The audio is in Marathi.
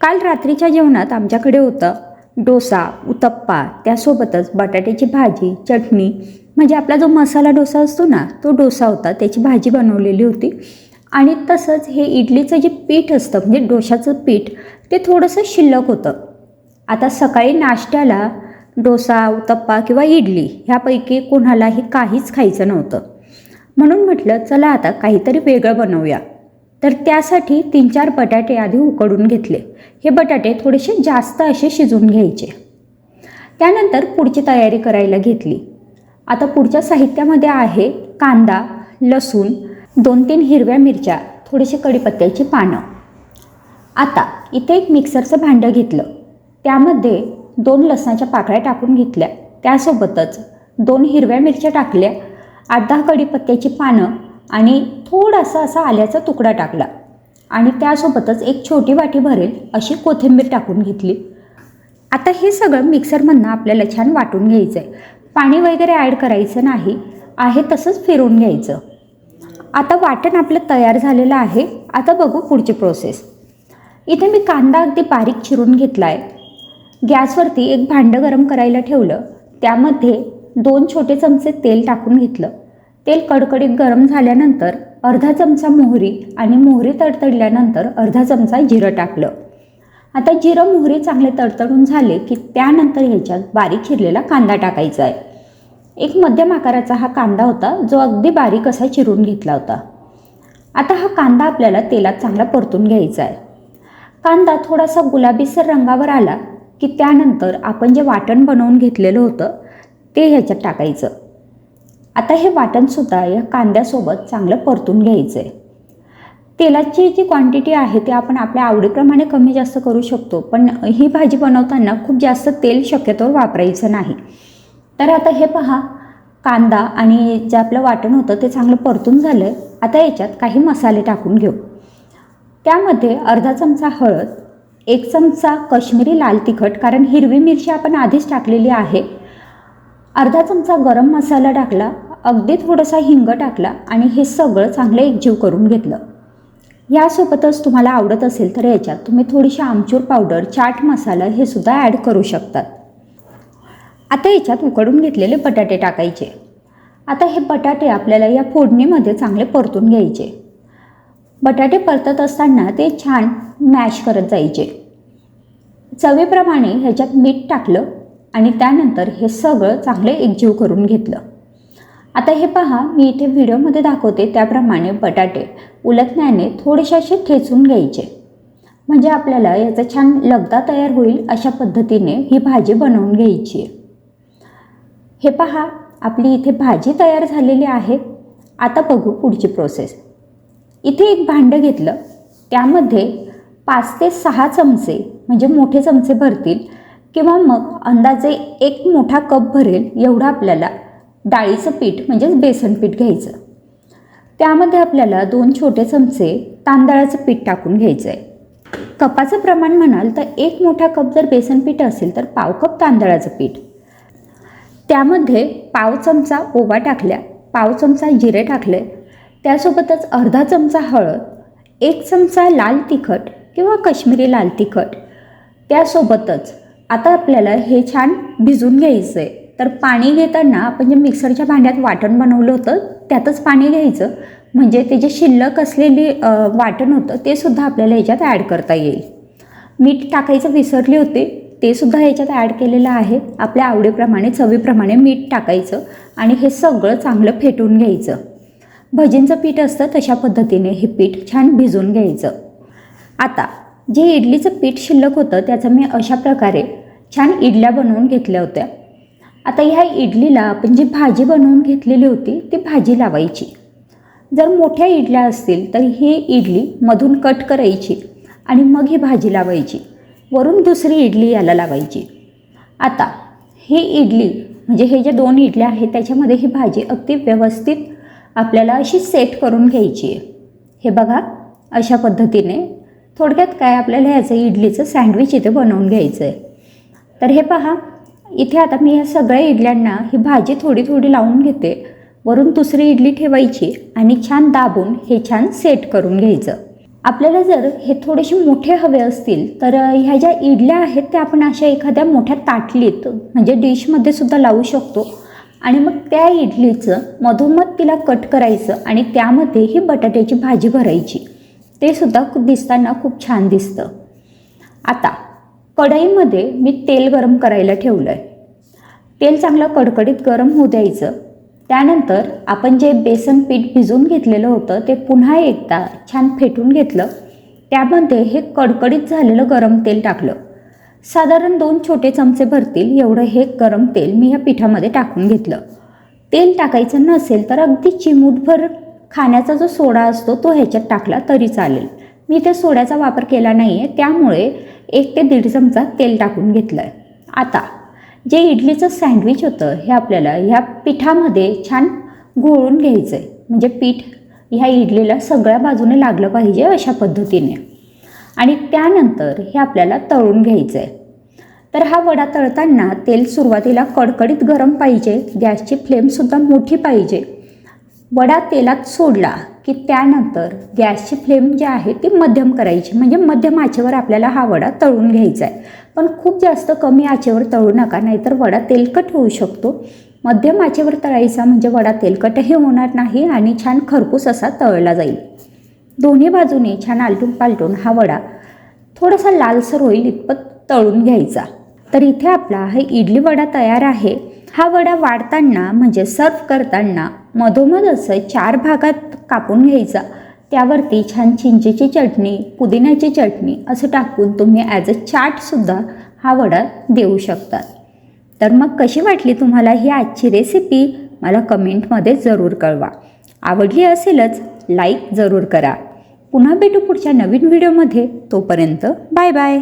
काल रात्रीच्या जेवणात आमच्याकडे होतं डोसा उत्तप्पा त्यासोबतच बटाट्याची भाजी चटणी. म्हणजे आपला जो मसाला डोसा असतो ना तो डोसा होता. त्याची भाजी बनवलेली होती. आणि तसंच हे इडलीचं जे पीठ असतं म्हणजे डोशाचं पीठ ते थोडंसं शिल्लक होतं. आता सकाळी नाश्त्याला डोसा उत्तप्पा किंवा इडली ह्यापैकी कोणालाही काहीच खायचं नव्हतं. म्हणून म्हटलं चला आता काहीतरी वेगळं बनवूया. तर त्यासाठी तीन चार बटाटे आधी उकडून घेतले. हे बटाटे थोडेसे जास्त असे शिजून घ्यायचे. त्यानंतर पुढची तयारी करायला घेतली. आता पुढच्या साहित्यामध्ये आहे कांदा लसूण दोन तीन हिरव्या मिरच्या थोडेसे कढीपत्त्याची पानं. आता इथे एक मिक्सरचं भांडं घेतलं. त्यामध्ये दोन लसणाच्या पाकळ्या टाकून घेतल्या. त्यासोबतच दोन हिरव्या मिरच्या टाकल्या. आठ दहा कढीपत्त्याची पानं आणि थोडासा असा आल्याचा तुकडा टाकला. आणि त्यासोबतच एक छोटी वाटी भरेल अशी कोथिंबीर टाकून घेतली. आता हे सगळं मिक्सरमधनं आपल्याला छान वाटून घ्यायचं आहे पाणी वगैरे ॲड करायचं नाही आहे तसंच फिरवून घ्यायचं. आता वाटण आपलं तयार झालेलं आहे. आता बघू पुढची प्रोसेस. इथे मी कांदा अगदी बारीक चिरून घेतला आहे गॅसवरती एक भांडं गरम करायला ठेवलं. त्यामध्ये दोन छोटे चमचे तेल टाकून घेतलं. तेल कडकडीत गरम झाल्यानंतर अर्धा चमचा मोहरी आणि मोहरी तडतडल्यानंतर अर्धा चमचा जिरं टाकलं. आता जिरं मोहरी चांगले तडतडून झाले की त्यानंतर ह्याच्यात बारीक चिरलेला कांदा टाकायचा आहे एक मध्यम आकाराचा हा कांदा होता जो अगदी बारीक असा चिरून घेतला होता. आता हा कांदा आपल्याला तेलात चांगला परतून घ्यायचा आहे कांदा थोडासा गुलाबीसर रंगावर आला की त्यानंतर आपण जे वाटण बनवून घेतलेलं होतं ते ह्याच्यात टाकायचं. आता हे वाटणसुद्धा या कांद्यासोबत चांगलं परतून घ्यायचं आहे तेलाची जी क्वांटिटी आहे ती आपण आपल्या आवडीप्रमाणे कमी जास्त करू शकतो पण ही भाजी बनवताना खूप जास्त तेल शक्यतोवर वापरायचं नाही. तर आता हे पहा कांदा आणि जे आपलं वाटण होतं ते चांगलं परतून झालं आहे आता याच्यात काही मसाले टाकून घेऊ. त्यामध्ये अर्धा चमचा हळद एक चमचा कश्मीरी लाल तिखट कारण हिरवी मिरची आपण आधीच टाकलेली आहे. अर्धा चमचा गरम मसाला टाकला अगदी थोडासा हिंग टाकला आणि हे सगळं चांगलं एकजीव करून घेतलं. यासोबतच तुम्हाला आवडत असेल तर याच्यात तुम्ही थोडीशी आमचूर पावडर चाट मसाला हे सुद्धा ॲड करू शकतात. आता याच्यात उकडून घेतलेले बटाटे टाकायचे. आता हे बटाटे आपल्याला या फोडणीमध्ये चांगले परतून घ्यायचे. बटाटे परतत असताना ते छान मॅश करत जायचे. चवीप्रमाणे ह्याच्यात मीठ टाकलं आणि त्यानंतर हे सगळं चांगले एकजीव करून घेतलं. आता हे पहा मी इथे व्हिडिओमध्ये दाखवते त्याप्रमाणे बटाटे. उलटण्याने थोडेसे असे ठेचून घ्यायचे. म्हणजे आपल्याला याचा छान लगदा तयार होईल अशा पद्धतीने ही भाजी बनवून घ्यायची आहे. हे पहा आपली इथे भाजी तयार झालेली आहे. आता बघू पुढची प्रोसेस इथे एक भांडं घेतलं. त्यामध्ये पाच ते सहा चमचे म्हणजे मोठे चमचे भरतील किंवा मग अंदाजे एक मोठा कप भरेल एवढं आपल्याला डाळीचं पीठ म्हणजेच बेसन पीठ घ्यायचं. त्यामध्ये आपल्याला दोन छोटे चमचे तांदळाचं पीठ टाकून घ्यायचं आहे कपाचं प्रमाण म्हणाल तर एक मोठा कप जर बेसन पीठ असेल तर पाव कप तांदळाचं पीठ. त्यामध्ये पाव चमचा ओवा टाकल्या पाव चमचा जिरे टाकले त्यासोबतच अर्धा चमचा हळद एक चमचा लाल तिखट किंवा कश्मीरी लाल तिखट. त्यासोबतच आता आपल्याला हे छान भिजून घ्यायचं आहे तर पाणी घेताना आपण जे मिक्सरच्या भांड्यात वाटण बनवलं होतं त्यातच पाणी घ्यायचं. म्हणजे ते जे शिल्लक असलेली वाटण होतं ते सुद्धा आपल्याला याच्यात ॲड करता येईल. मीठ टाकायचं विसरले होते ते सुद्धा याच्यात ॲड केलेलं आहे. आपल्या आवडीप्रमाणे चवीप्रमाणे मीठ टाकायचं आणि हे सगळं चांगलं फेटून घ्यायचं. भजींचं पीठ असतं तशा पद्धतीने हे पीठ छान भिजून घ्यायचं. आता जे इडलीचं पीठ शिल्लक होतं त्याचं मी अशा प्रकारे छान इडल्या बनवून घेतल्या होत्या. आता ह्या इडलीला आपण जी भाजी बनवून घेतलेली होती ती भाजी लावायची. जर मोठ्या इडल्या असतील तर ही इडली मधून कट करायची आणि मग ही भाजी लावायची. वरून दुसरी इडली याला लावायची. आता ही इडली म्हणजे हे ज्या दोन इडल्या आहेत त्याच्यामध्ये ही भाजी अगदी व्यवस्थित आपल्याला अशी सेट करून घ्यायची आहे. हे बघा अशा पद्धतीने थोडक्यात काय आपल्याला ह्याचं इडलीचं सँडविच इथे बनवून घ्यायचं आहे. तर हे पहा इथे आता मी ह्या सगळ्या इडल्यांना ही भाजी थोडी थोडी लावून घेते. वरून दुसरी इडली ठेवायची आणि छान दाबून हे छान सेट करून घ्यायचं. आपल्याला जर हे थोडेसे मोठे हवे असतील तर ह्या ज्या इडल्या आहेत त्या आपण अशा एखाद्या मोठ्या ताटलीत म्हणजे डिशमध्ये सुद्धा लावू शकतो. आणि मग त्या इडलीचं मधोमध तिला कट करायचं आणि त्यामध्ये ही बटाट्याची भाजी भरायची. ते सुद्धा खूप दिसताना खूप छान दिसतं. आता कढईमध्ये मी तेल गरम करायला ठेवलं आहे तेल चांगलं कडकडीत गरम होऊ द्यायचं. त्यानंतर आपण जे बेसन पीठ भिजवून घेतलेलं होतं ते पुन्हा एकदा छान फेटून घेतलं. त्यामध्ये हे कडकडीत झालेलं गरम तेल टाकलं. साधारण दोन छोटे चमचे भरतील एवढं हे गरम तेल मी ह्या पिठामध्ये टाकून घेतलं. तेल टाकायचं नसेल तर अगदी चिमूटभर खाण्याचा जो सोडा असतो तो ह्याच्यात टाकला तरी चालेल. मी त्या सोड्याचा वापर केला नाही आहे त्यामुळे एक ते दीड चमचा तेल टाकून घेतलं आहे आता जे इडलीचं सँडविच होतं हे आपल्याला ह्या पिठामध्ये छान घोळून घ्यायचं आहे म्हणजे पीठ ह्या इडलीला सगळ्या बाजूने लागलं पाहिजे अशा पद्धतीने. आणि त्यानंतर हे आपल्याला तळून घ्यायचं आहे तर हा वडा तळताना तेल सुरुवातीला कडकडीत गरम पाहिजे गॅसची फ्लेमसुद्धा मोठी पाहिजे. वडा तेलात सोडला की त्यानंतर गॅसची फ्लेम जी आहे ती मध्यम करायची. म्हणजे मध्यम आचेवर आपल्याला हा वडा तळून घ्यायचा आहे. पण खूप जास्त कमी आचेवर तळू नका नाहीतर वडा तेलकट होऊ शकतो. मध्यम आचेवर तळायचा म्हणजे वडा तेलकटही होणार नाही आणि छान खरपूस असा तळला जाईल. दोन्ही बाजूने छान आलटून पालटून हा वडा थोडासा लालसर होईल इतपत तळून घ्यायचा. तर इथे आपला हा इडली वडा तयार आहे. हा वडा वाढताना म्हणजे सर्व करताना मधोमध असं चार भागात कापून घ्यायचा. त्यावरती छान चिंचेची चटणी पुदिन्याची चटणी असं टाकून तुम्ही ॲज अ चाटसुद्धा हा वडा देऊ शकतात तर मग कशी वाटली तुम्हाला ही आजची रेसिपी मला कमेंटमध्ये जरूर कळवा. आवडली असेलच लाईक जरूर करा. पुन्हा भेटू पुढच्या नवीन व्हिडिओमध्ये तोपर्यंत बाय बाय